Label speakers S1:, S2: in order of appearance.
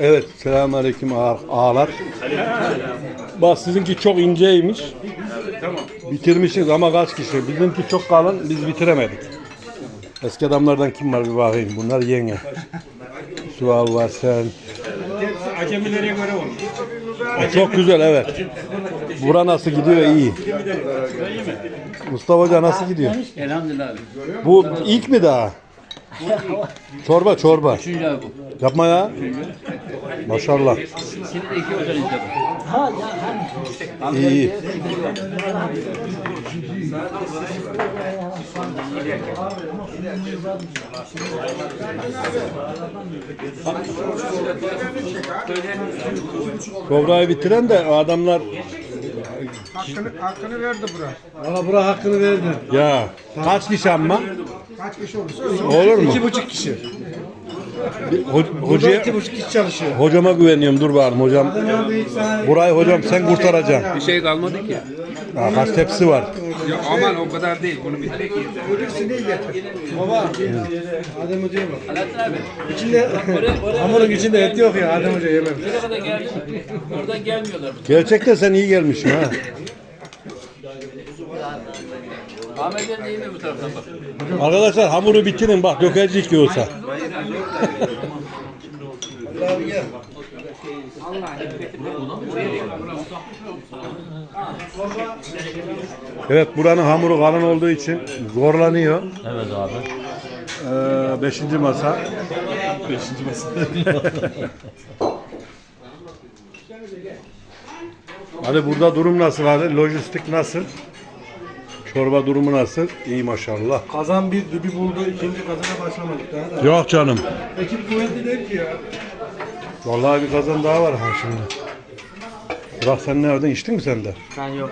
S1: Evet, selamünaleyküm ağ, ağalar. Bak sizinki çok inceymiş. Bitirmişsiniz ama kaç kişi? Bizimki çok kalın, biz bitiremedik. Eski adamlardan kim var bir bakayım. Bunlar yenge. Sual var sen.
S2: Acemilere göre olur.
S1: O çok güzel evet. Bura nasıl gidiyor iyi. Mustafa Hoca nasıl gidiyor?
S3: Elhamdülillah abi.
S1: Bu ilk mi daha? Çorba çorba.
S3: Üçüncü abi bu.
S1: Yapma ya. Maşallah.
S3: De iki özel inşallah.
S1: İyi iyi. Sofrayı bitiren de adamlar
S4: Hakkını, hakkını verdi bura.
S5: Valla bura hakkını verdi.
S1: ya kaç kişi ama
S4: Kaç kişi olursa
S1: olur mu?
S5: İki buçuk kişi.
S1: Ho-
S5: Burada
S1: hocaya,
S5: iki buçuk kişi çalışıyor.
S1: hocama güveniyorum dur bakalım hocam. Burayı hocam sen kurtaracaksın.
S2: Bir şey kalmadı ki.
S1: Ha, kaç tepsi var?
S2: Ya aman o kadar değil. Bunu bitirek iyi.
S5: baba. Adem Hoca'ya bak.
S3: Alaaddin abi.
S5: İçinde hamurun içinde et yok ya Adem Hoca yemem.
S3: Nereye kadar geldin? Oradan gelmiyorlar.
S1: Gerçekten sen iyi gelmişsin ha.
S3: Ahmet'in de iyi mi bu taraftan bak.
S1: Arkadaşlar hamuru bitirin bak dökecek yoksa. Evet buranın hamuru kalın olduğu için zorlanıyor.
S6: Evet abi.
S1: Ee, beşinci masa.
S6: Beşinci masa.
S1: Hadi burada durum nasıl hadi? Lojistik nasıl? Çorba durumu nasıl? İyi maşallah.
S5: Kazan bir dübi buldu. ikinci kazana başlamadık daha da.
S1: Yok canım.
S5: Ekip kuvvetli değil ki ya.
S1: Vallahi bir kazan daha var ha şimdi. Bırak sen nereden içtin mi sen de?
S5: Ben yok.